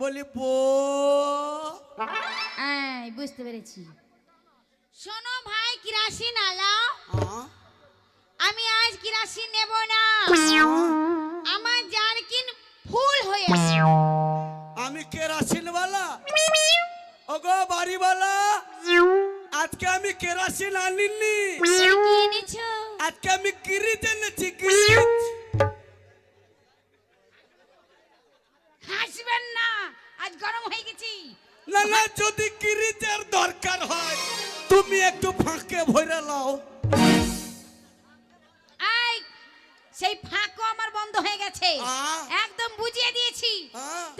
বলি বো হ্যাঁ বুঝতে পেরেছি। শোনো ভাই কিরাসিন আলাও আমি আজ কিরাসিন নেব না। আমার জারকিন ফুল হয়ে আছে। আমি কেরাসিন বালা। ওগো বাড়িওয়ালা আজকে আমি কেরাসিন আনিনি। আজকে আমি গিরিজ এনেছি গিরিজ হাসবেন না আজ গরম হয়ে গেছি না না যদি গিরিজের দরকার হয় তুমি একটু ফাঁকে ভরে লাও আই সেই ফাঁকও আমার বন্ধ হয়ে গেছে। একদম বুঝিয়ে দিয়েছি।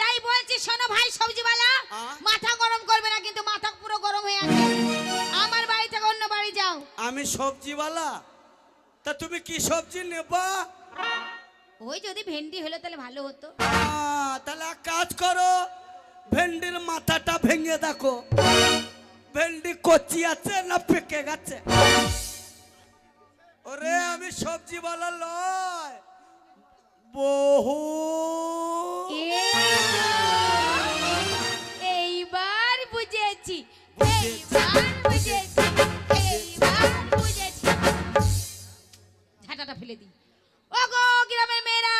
তাই বলছি শোনো ভাই সবজিওয়ালা মাথা গরম করবে না কিন্তু মাথা পুরো গরম হয়ে আছে। আমার বাড়ি থেকে অন্য বাড়ি যাও। আমি সবজিওয়ালা? তা তুমি কি সবজি নেবা? ওই যদি ভেন্ডি হলো তাহলে ভালো হতো। তাহলে এক কাজ করো ভেন্ডির মাথাটা ভেঙে দেখো। ভেন্ডি কচি আছে না পেকে গেছে? ওরে আমি সবজিওয়ালা লয়। বহু। এইবার বুঝেছি এইবার বুঝেছি এইবার বুঝেছি। ঝাঁটাটা ফেলে দিই। ও গো গ্রামের মেয়েরা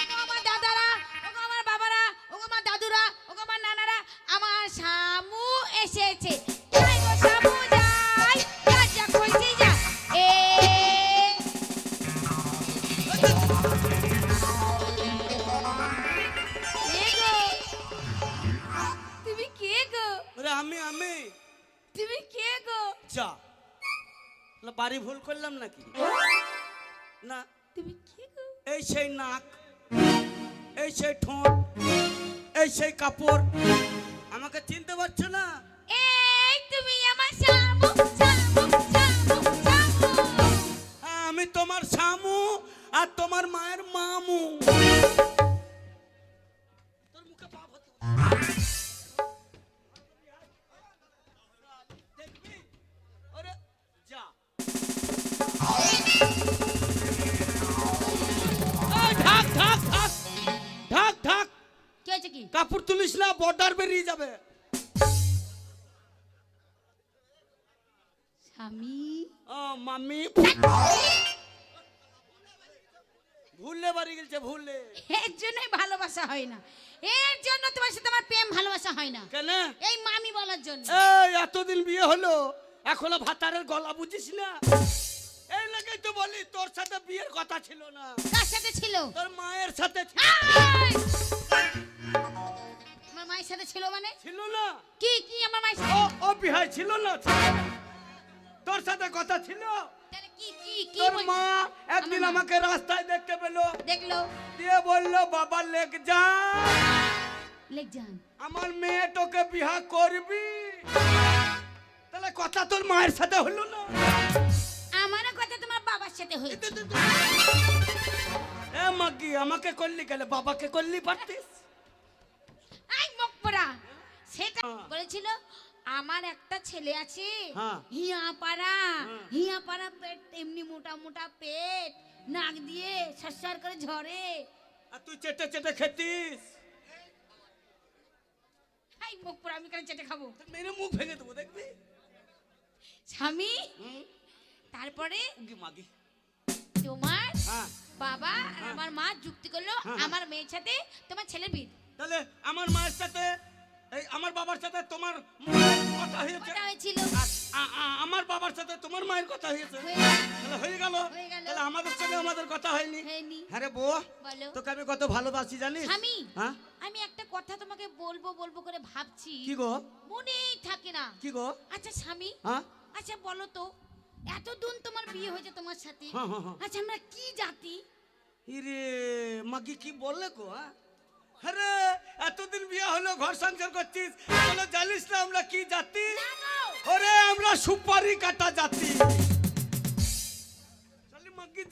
ও গো আমার দাদারা ও গো আমার বাবারা ও গো আমার দাদুরা ও গো আমার নানারা আমার শামু এসেছে। যাই গো শামু যাই। যা এ গো? তুমি কে গো? ওরে আমি আমি। তুমি কে গো? যা। বাড়ি ভুল করলাম নাকি? না। তুমি কে গো? এই সেই নাক এই সেই ঠোঁট এই সেই কাপড় আমাকে চিনতে পারছ না? এই তুমি আমার শামু শামু শামু শামু হ্যাঁ, আমি তোমার শামু আর তোমার মায়ের মামু। তোর মুখে পা কাপড় তুলিস না বর্ডার বেরিয়ে যাবে। স্বামী। ও মাম্মি। ভুললে বাড়ি গেছে ভুললে এর জন্যই ভালোবাসা হয় না। এর জন্য তোমার সাথে আমার প্রেম ভালোবাসা হয় না। কেন? এই মামি বলার জন্য। এই এতদিন বিয়ে হলো এখনও ভাতারের গলা বুঝিস না। এই লাগেই তো বলি তোর সাথে বিয়ের কথা ছিল না। কার সাথে ছিল? তোর মায়ের সাথে ছিল। আমার মায়ের সাথে ছিল মানে? ছিল না। কি কি আমার মায়ের ও সাথে? ও বিহাই ছিল না। তোর সাথে কথা ছিল। তাহলে কি কি কি তোর মা একদিন আমাকে রাস্তায় দেখতে পেল। দেখল। দিয়ে বলল বাবা লেগ যা লেগ যান। আমার মেয়ে তোকে বিহা করবি। তাহলে কথা তোর মায়ের সাথে হলো না। আমারও কথা তোমার বাবার সাথে হয়েছে। এ মাগি আমাকে করলি গেলে বাবাকে করলি পারতিস? সেটা হ্যাঁ। বলেছিল আমার একটা ছেলে আছে হ্যাঁ। হিয়া পাড়া হ্যাঁ। হিয়া পাড়া পেট এমনি মোটা মোটা পেট নাক দিয়ে সরসর করে ঝরে আর তুই চেটে চেটে খেতিস আই মুখ পড়া আমি কেন চেটে খাব মেরে মুখ ভেঙে দেবো দেখবি স্বামী তারপরে মাগি তোমার বাবা আর। আমার মা যুক্তি করল। আমার মেয়ের সাথে তোমার ছেলের বিয়ে তাহলে আমার মায়ের সাথে এই আমার বাবার সাথে তোমার মায়ের কথা হয়েছে। হয়েছিল। আমার বাবার সাথে তোমার মায়ের কথা হয়েছে। হয়ে গেল। তাহলে হয়ে গেল। তাহলে আমাদের সঙ্গে আমাদের কথা হয়নি। হ্যাঁ রে বউ তোকে আমি কত ভালোবাসি জানিস? স্বামী হ্যাঁ? আমি একটা কথা তোমাকে বলব বলব করে ভাবছি। কি গো? মনেই থাকে না। কি গো? আচ্ছা স্বামী হ্যাঁ? আচ্ছা বলো তো এত দিন তোমার বিয়ে হয়েছে তোমার সাথে? হ্যাঁ, হ্যাঁ, হ্যাঁ। আচ্ছা আমরা কি জাতি? ইরে মাগি কি বললে গো হ্যাঁ? আরে এতদিন বিয়ে হলো ঘর সংসার করছিস। তাহলে জানিস না আমরা কি জাতি? ওরে আমরা সুপারি কাটা জাতি।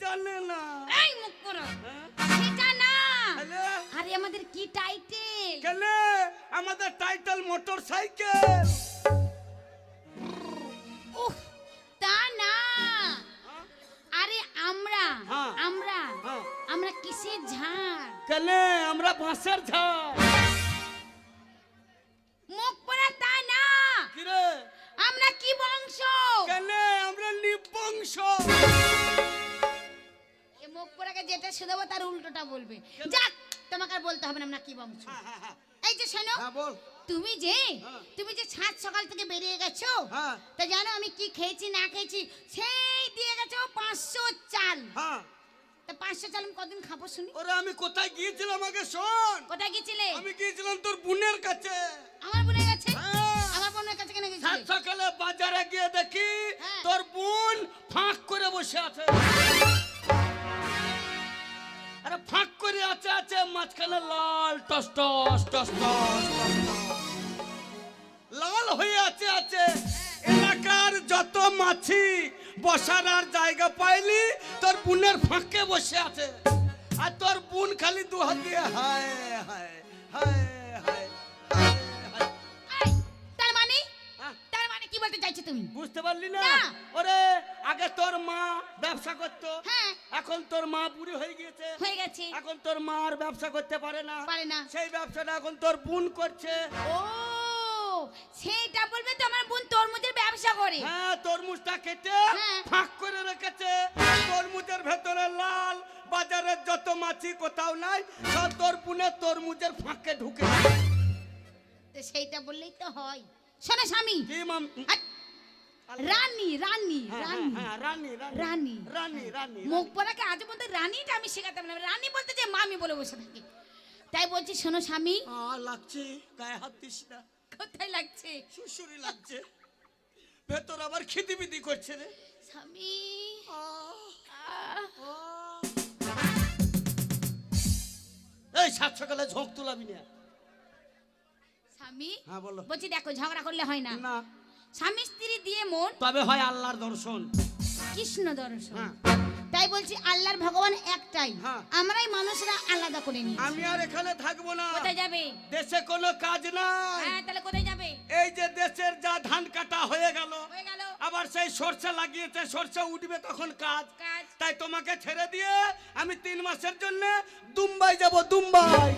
জানে না। এই মুখ করো। হ্যাঁ? সেটা না। আরে আমাদের কি টাইটেল কেলে? আমাদের টাইটেল মোটর সাইকেল উফ তা না। আরে আমরা হ্যাঁ। আমরা হ্যাঁ। আমরা কিসের ঝাড় কেনে আমরা বাঁশের ঝাড় মুখ পড়া তা না। কিরে? আমরা কি বংশ? কেনে আমরা নিবংশ। এ মুখ পড়াকে যেটা শুধাবো তার উল্টোটা বলবে। যাক তোমাকে আর বলতে হবে না আমরা কি বংশ। হ্যাঁ, হ্যাঁ, হ্যাঁ। এই যে শোনো তুমি যে তুমি যে সাত সকাল থেকে বেরিয়ে গেছো তা জানো আমি কি খেয়েছি না খেয়েছি? সেই দিয়ে গেছো পাঁচশো চাল। তা পাঁচশো চাল আমি কদিন খাব শুনি? ওরে আমি কোথায় গিয়েছিলাম আগে শোন। কোথায় গেছিলে আমি গিয়েছিলাম তোর বোনের কাছে। আমার বোনের কাছে? হ্যাঁ। আমার বোনের কাছে কেন সাত সকালে বাজারে গিয়ে দেখি হ্যাঁ। তোর বোন ফাঁক করে বসে আছে। আরে ফাঁক করে আছে আছে মাঝখানে লাল টস টস টস টস। লাল হয়ে আছে আছে। এলাকার যত মাছি বসার আর জায়গা পাইলি বোনের ফাঁকে বসে আছে। আর তোর বোন খালি দু হাত দিয়ে হায় হায় তার মানে? হ্যাঁ। তার মানে কি বলতে চাইছো তুমি? বুঝতে পারলি না? না। ওরে আগে তোর মা ব্যবসা করতো। হ্যাঁ। এখন তোর মা বুড়ি হয়ে গিয়েছে। হয়ে গেছে। এখন তোর মা আর ব্যবসা করতে পারে না। পারে না। সেই ব্যবসাটা এখন তোর বোন করছে। ও সেইটা বলবে তো আমার বোন তরমুজের ব্যবসা করে। হ্যাঁ তরমুজটা কেটে হ্যাঁ। ফাঁক করে রেখেছে। তরমুজের ভেতরে লাল বাজারের যত মাছি কোথাও নাই সব তোর বোনের তরমুজের ফাঁকে ঢুকে তো সেইটা বললেই তো হয়। শোনো স্বামী। কি মাম রানী রানী হ্যাঁ, হ্যাঁ, রানী। রানী রানী। রানী। রানী রানী মুখ পড়াকে আজ পর্যন্ত রানীটা আমি শেখাতে পারলাম না। রানী বলতে যে মামি বলে বসে থাকি। তাই বলছি শোনো স্বামী। লাগছে গায়ে হাত দিস না। কোথায় লাগছে? সুসুরি লাগছে। ভেতর আবার খিদিবিদি করছে রে। স্বামী। এই সাত সকালে ঝোঁক তুলাবি না। স্বামী হ্যাঁ বলো। বলছি দেখো ঝগড়া করলে হয় না। না। স্বামী স্ত্রী দিয়ে মন তবে হয় আল্লাহর দর্শন। কৃষ্ণ দর্শন। হ্যাঁ। তাই বলছি আল্লাহর ভগবান একটাই। হ্যাঁ। আমরাই মানুষরা আলাদা করে নিই আমি আর এখানে থাকব না। কোথায় যাবে? দেশে কোনো কাজ নাই। হ্যাঁ তাহলে কোথায় যাবে? এই যে দেশের যা ধান কাটা হয়ে গেল হয়ে গেল। আবার সেই সরষে লাগিয়েছে সরষে উঠবে তখন কাজ? কাজ। তাই তোমাকে ছেড়ে দিয়ে আমি তিন মাসের জন্য দুম্বাই যাব দুম্বাই।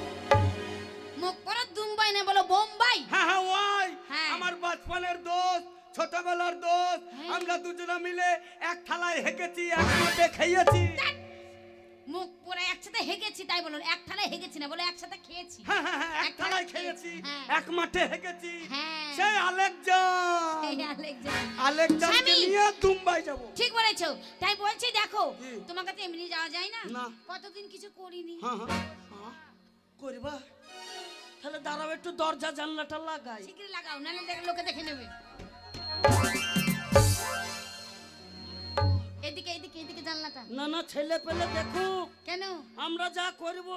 মুখ পড়া দুম্বাই না বলো বোম্বাই? হ্যাঁ হ্যাঁ ওই হ্যাঁ। আমার বাচপনের দোষ ছোটবেলার দোষ। হ্যাঁ। আমরা দুজনে মিলে এক থালায় হেঁকেছি এক মাঠে খেয়েছি। মুখ পুরো একসাথে হেগেছি তাই বলো এক থালায় হেগেছি না বলে একসাথে খেয়েছি। হ্যাঁ হ্যাঁ এক থালায় খেয়েছি। এক মাঠে হেঁকেছি। সেই আলেকজান। আলেকজানকে নিয়ে দুম্বাই যাব। ঠিক বলেছ। তাই বলছি দেখো? তোমার কাছে এমনি যাওয়া যায় না। কতদিন কিছু করিনি। করবা? তাহলে দাঁড়াও একটু দরজা জানলাটা লাগাই। শিগগিরি লাগাও নাহলে লোকে দেখে নেবে। এদিকে এদিকে এদিকে জানলাটা। না না ছেলে পেলে দেখো। কেন? আমরা যা করব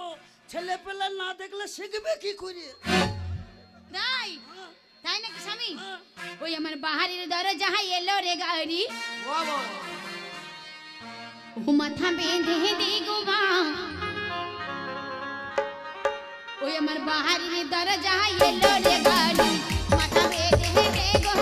ছেলে পেলে না দেখলে শিখবে কি করে? তাই? তাই নাকি স্বামী? হ্যাঁ। ওই আমার বাহারের দরজা এলো রে গাড়ি। ও মাথা বেঁধে দে গো মা। ওই আমার বাহারের দরজা এলো রে গাড়ি। মাথা বেঁধে দে গো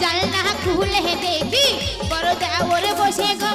জানলা খুলে দেখি বড় দেওয়ার বসে গো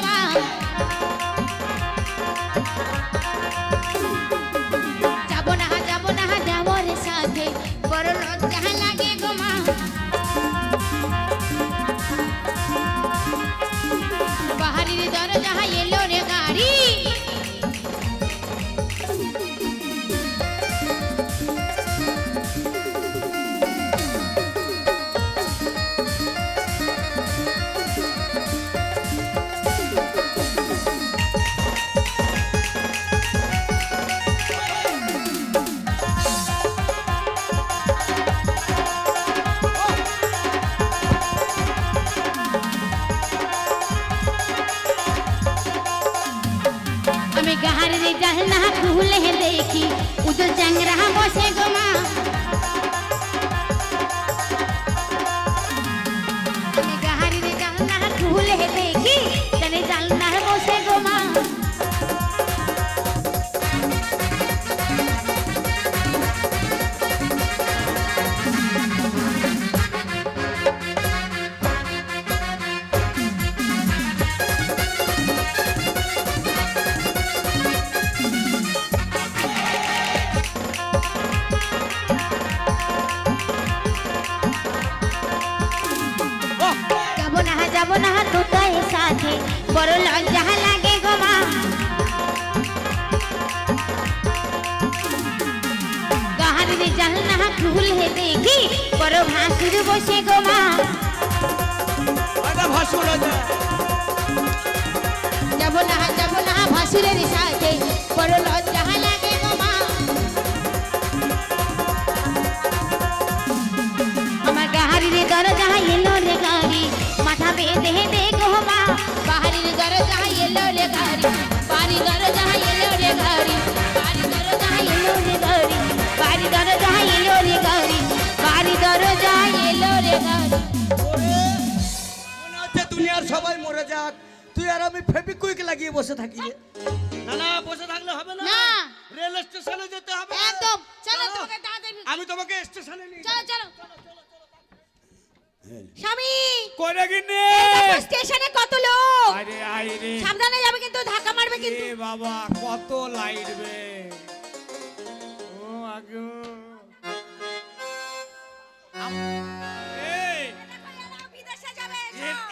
দেখি উজল চাংরা বড় লজ্জা লাগে গো মা। কাহার রে জানলা ফুল হে দেখি বড় ভাসুর বসে গো মা। ভাসুর যাব না যাব না ভাসুরের সাথে বড় মনে হচ্ছে দুনিয়ার সবাই মরে যাক তুই আর আমি ফেবিকুইক লাগিয়ে বসে থাকি না না বসে থাকলে হবে না না। রেল স্টেশনে যেতে হবে একদম চলো তোমাকে তাড়াতাড়ি আমি তোমাকে স্টেশনে নিয়ে চলো চলো স্বামী করে গিনে স্টেশনে কত লোক। আরে সাবধানে যাবে কিন্তু ধাক্কা মারবে কিন্তু। এ বাবা কত লাইট বে। ও আগো।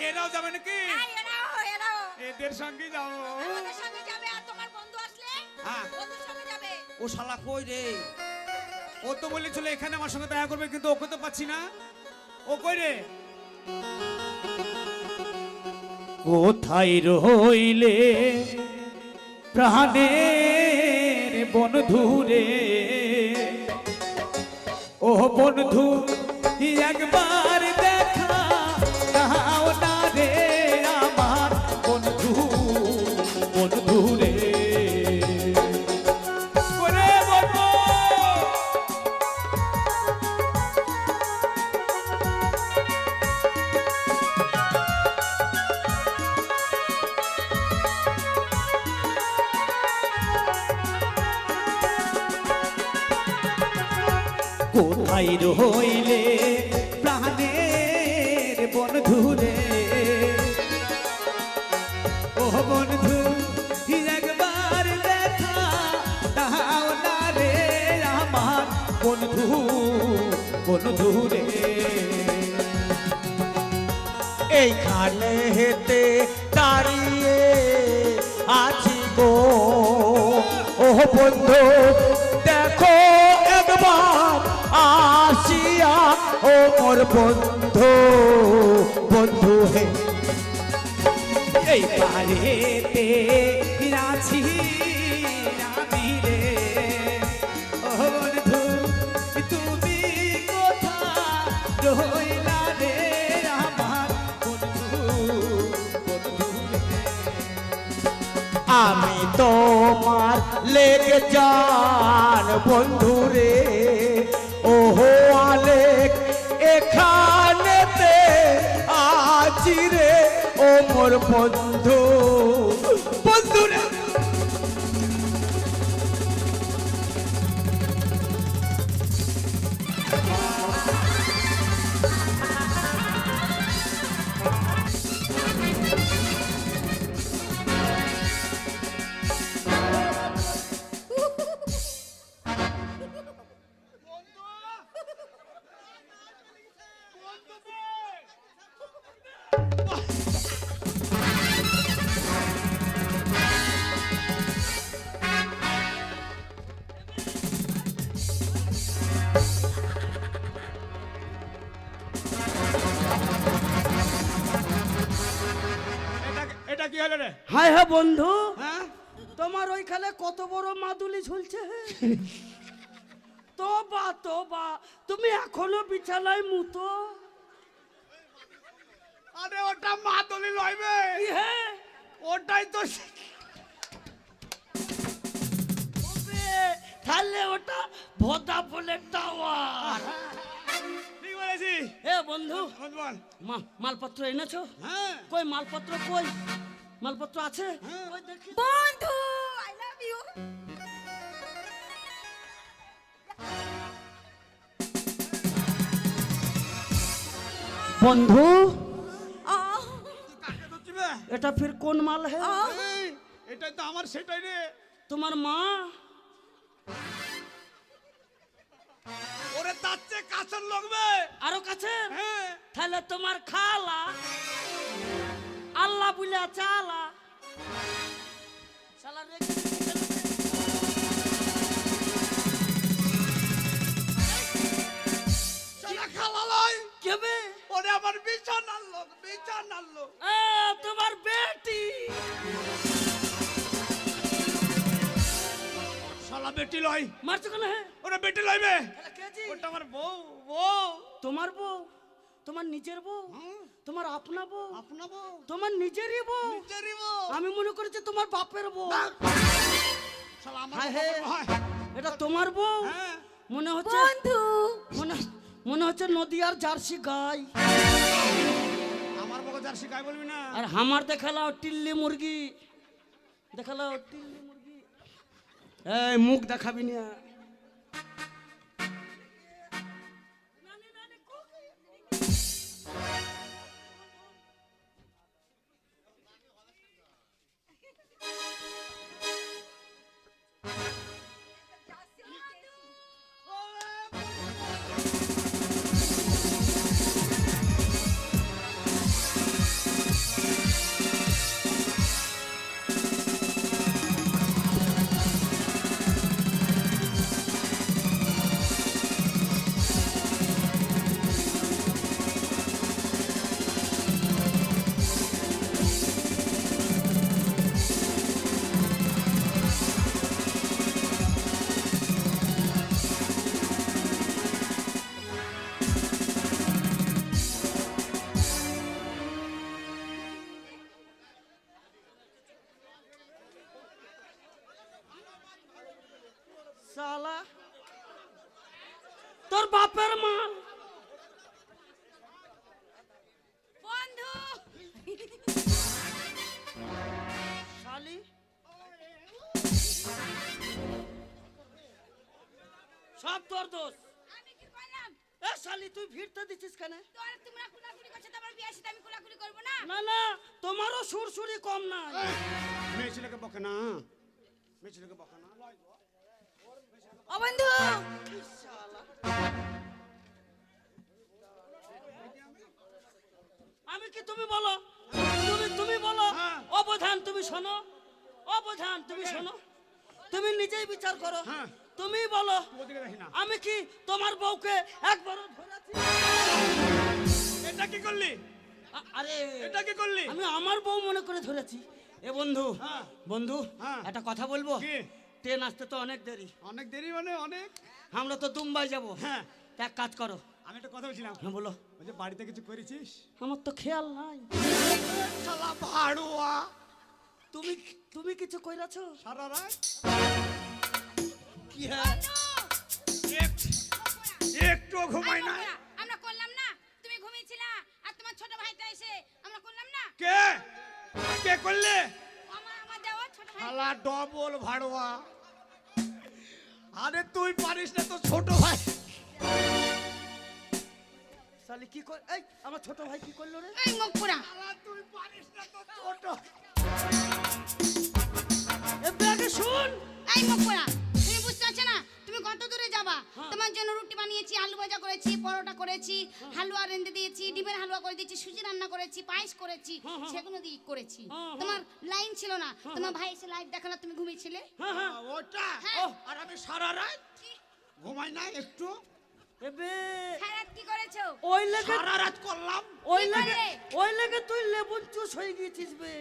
এরাও যাবে নাকি এই, এরাও, এরাও। এদের সঙ্গে যাব আমাদের সঙ্গে যাবে আর তোমার বন্ধু আসলে? হ্যাঁ। বন্ধুর ও শালা কই রে? ও তো বলেছিল এখানে আমার সঙ্গে দেখা করবে কিন্তু ওকে তো পাচ্ছি না। ও কই রে? কোথায় রইলে প্রাণের বন্ধু রে? ও বন্ধু একবার কোথায় রইলে প্রাণের বন্ধু রে। ও বন্ধু একবার দেখা দাও না রে আমার বন্ধু বন্ধু রে। এইখানে হেতে দাঁড়িয়ে আছি গো। ও বন্ধু আসিয়া ও মোর বন্ধু বন্ধু হে। এই পারেতে আছি আমি তোমার লেগে যান বন্ধু রে। এখানেতে আছি রে ও মোর বন্ধু। বন্ধু হ্যাঁ? তোমার ওইখানে কত বড় মাদুলি ঝুলছে তো বা তো বা তুমি এখনও বিছানায় মুতো? আরে ওটা মাদুলি লইবে ওটাই তো তাহলে ওটা ভোদা বলে টাওয়ার। ঠিক বলেছি এ বন্ধু মালপত্র এনেছো? হ্যাঁ। কই মালপত্র কই? মালপত্র আছে? বন্ধু আই লাভ ইউ বন্ধু? এটা ফির কোন মাল হে? এটাই তো আমার সেটাই রে। তোমার মা? ওরে তার চেয়ে কাছের লাগবে আরও কাছে হ্যাঁ। তাহলে তোমার খালা? আল্লাহ বুলা চালা। শালা কেবে ওরে আমার বিছানার লোক বিছানার লোক। তোমার বেটি। শালা বেটি লয়। মারছো কেন ওরে বেটি লইবে ওটা আমার বউ বউ। তোমার বউ? তোমার নিজের বউ? তোমার আপনা বউ। আপনা বউ। তোমার নিজেরই বউ। নিজেরই বউ। আমি মনে করেছি তোমার বাপের বউ। শালা আমার। এটা তোমার বউ। হ্যাঁ। মনে হচ্ছে বন্ধু। মনে মনে হচ্ছে নদীয়ার জার্সি গাই। আমার বউ জার্সি গায়ে বলবি না? আর হামার দেখালাও টিল্লি মুরগি। দেখালাও টিল্লি মুরগি। এই মুখ দেখাবি না। ভিড়তে দিছিস কেন? তোর তোমরা কুলাকুলি করছ তোমার বিয়ে সাথে আমি কুলাকুলি করব না? না না তোমারও সুরসুরি কম না মেয়ে ছেলেকে বকে না। মেয়ে ছেলেকে বকে না। ও বন্ধু! আমি কি তুমি বলো? তুমি তুমি বলো? হ্যাঁ। অবধান তুমি শোনো। অবধান তুমি শোনো। তুমি নিজেই বিচার করো। হ্যাঁ। তুমি বলো আমি কি তোমার বউকে একবারও ধরেছি? এটা কি করলি? আরে এটা কি করলি? আমি আমার বউ মনে করে ধরেছি। এ বন্ধু হ্যাঁ। বন্ধু হ্যাঁ। একটা কথা বলব? ট্রেন আসতে তো অনেক দেরি। অনেক দেরি মানে অনেক? আমরা তো দুম্বাই যাব। হ্যাঁ। এক কাজ করো। আমি একটা কথা বলছিলাম। হ্যাঁ বলো। ওই যে বাড়িতে কিছু করেছিস? আমার তো খেয়াল নাই। শালা ভাড়ুয়া তুমি তুমি কিছু কইরাছো? সারা রাত? কি হ্যাঁ একটু ঘুমাই না আমরা করলাম না। তুমি ঘুমিয়েছিলা আর তোমার ছোট ভাইটা এসে আমরা করলাম না। কে? কে করলে? আমার আমার দেওয়া ছোট ভাই। শালা ডবল ভাড়ুয়া। আরে তুই পারিস না তো ছোট ভাই। শালি কি কর এই আমার ছোট ভাই কি করল রে? এই মুখ পুরা। তুই পারিস না তো ছোট এ ব্যাগে শুন। এই মুখ পুরা। পারছ না? তুমি কত দূরে যাবা? হ্যাঁ। তোমার জন্য রুটি বানিয়েছি আলু ভাজা করেছি পরোটা করেছি হালুয়া রেঁধে দিয়েছি ডিমের হালুয়া করে দিয়েছি সুজি রান্না করেছি পায়েস করেছি হ্যাঁ, হ্যাঁ। সেগুলো দিয়ে করেছি। হ্যাঁ, হ্যাঁ। তোমার লাইন ছিল না। তোমার ভাই এসে লাইভ দেখাল তুমি ঘুমিয়েছিলে? হ্যাঁ হ্যাঁ। ওটা? হ্যাঁ। আর আমি সারা রাত ঘুমাই না একটু। এবে। খারাপ কি করেছ? ওই লেগে সারা রাত করলাম। ওই লেগে ওই লেগে তুই লেবুন চুষ হয়ে গিয়েছিস বে।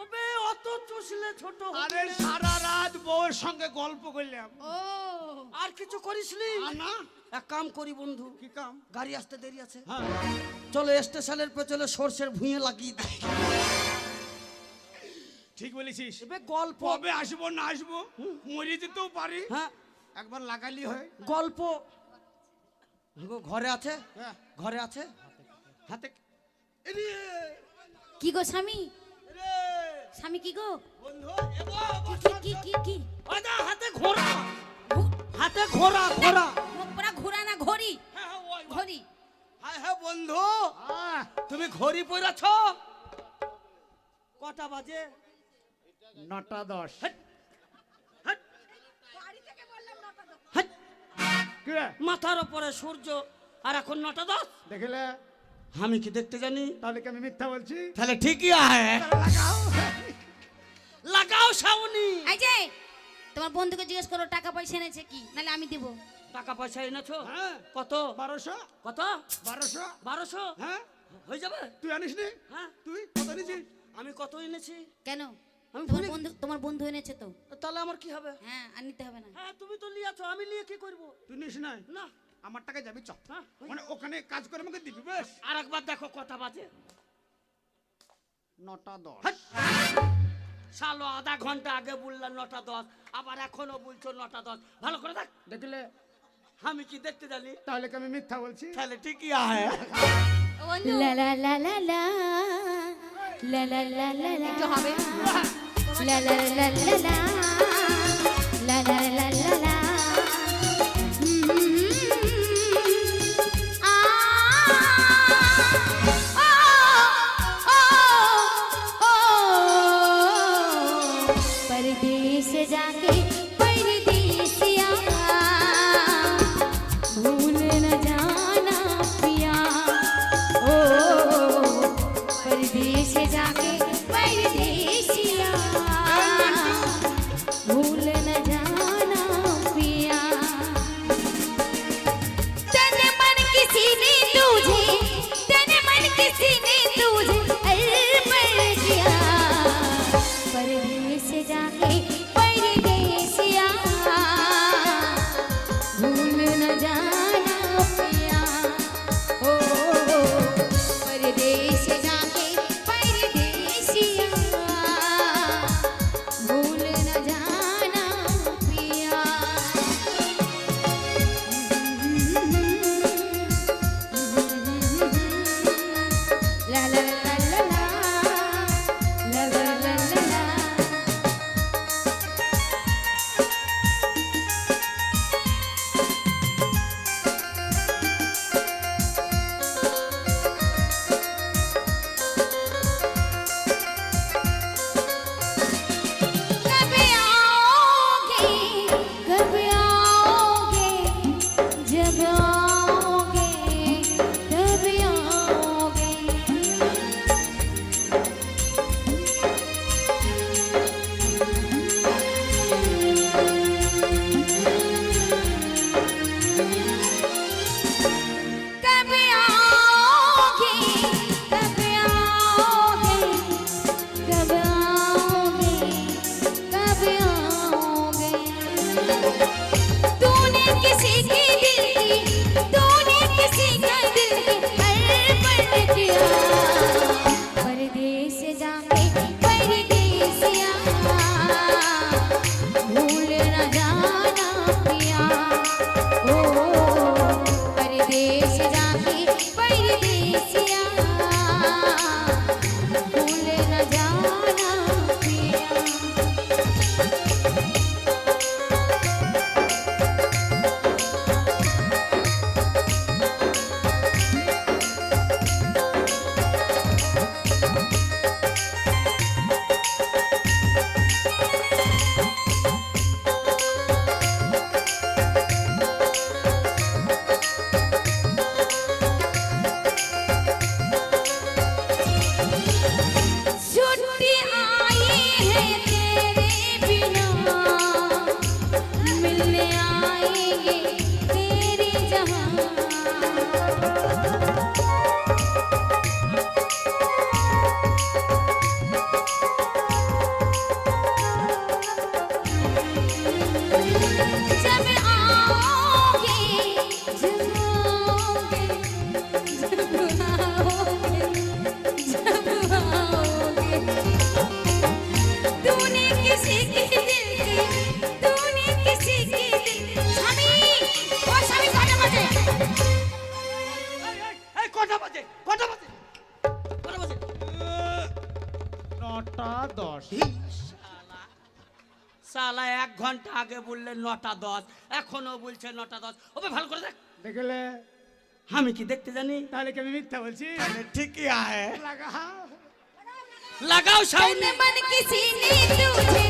ওবে অত চুষলে ছোট আরে সারা রাত বউয়ের সঙ্গে গল্প করলাম। ও আর কিছু করিসনি না? এক কাম করি বন্ধু। কি কাম? গাড়ি আসতে দেরি আছে। হ্যাঁ। চলো স্টেশনের পেছনে সর্ষের ভুঁয়ে লাগিয়ে দিই। ঠিক বলেছিস। এবে গল্প কবে আসব না আসব? মরে যেতেও পারি। হ্যাঁ। একবার লাগালি হয়। গল্প। গো, ঘরে আছে? হ্যাঁ। ঘরে আছে? হাতে কি গো স্বামী? স্বামী কি গো? বন্ধু এগো, এগো, কি কি কি? কি হাতে ঘোড়া। ঘোড়া ঘোড়া। না ঘড়ি? হ্যাঁ হ্যাঁ। ঘড়ি। হ্যাঁ হ্যাঁ বন্ধু। তুমি ঘড়ি কটা বাজে? নটা দশ? মাথার ওপরে সূর্য আর এখন নটা দশ। দেখলে? আমি কি দেখতে জানি? তাহলে কি আমি মিথ্যা বলছি? তাহলে ঠিকই আয় লাগাও এই যে তোমার বন্ধুকে জিজ্ঞেস করো টাকা পয়সা এনেছে কি? নাহলে আমি দেবো। টাকা পয়সা এনেছো? হ্যাঁ। কত? বারোশো। কত? বারোশো। বারোশো? হ্যাঁ। হয়ে যাবে? তুই আনিস নি? হ্যাঁ। তুই কত নিছিস আমি কত এনেছি? কেন? আমি তোমার বন্ধু তোমার বন্ধু এনেছে তো। তাহলে আমার কি হবে? হ্যাঁ আর নিতে হবে না। হ্যাঁ তুমি তো নিয়েছো আমি নিয়ে কি করব? তুই নিস নাই? না। আমার টাকা যাবি চ হ্যাঁ, মানে ওখানে কাজ করে আমাকে দিবি বেশ? আর একবার দেখো কথা বাজে। নটা দশ। শালো আধা ঘণ্টা আগে বললাম নটা দশ আবার এখনও বলছো নটা দশ। ভালো করে দেখ। দেখলে? আমি কি দেখতে জানি? তাহলে কি আমি মিথ্যা বলছি? তাহলে ঠিকই আহে। লা লা লা লা লা। লা লা লা লা লা। একটু হবে। লা লা লা লা লা লা। किसी ने तुझे तन मन किसी ने ये मेरे जहाँ উঠছে নটা দশ ওবে ভালো করে দেখ দেখলে আমি কি দেখতে জানি তাহলে কি আমি মিথ্যা বলছি তাহলে ঠিকই আয় লাগাও লাগাও সাউন্ড মন কিসি নি তুঝে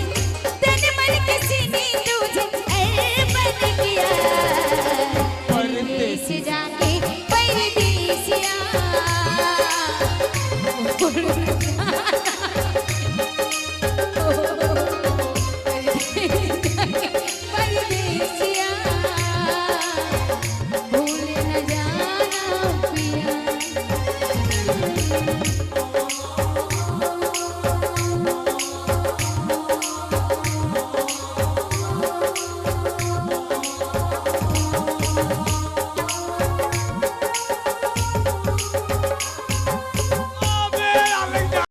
তন মন কিসি নি তুঝে এ বন কিয়া परदेस जाके परदेसिया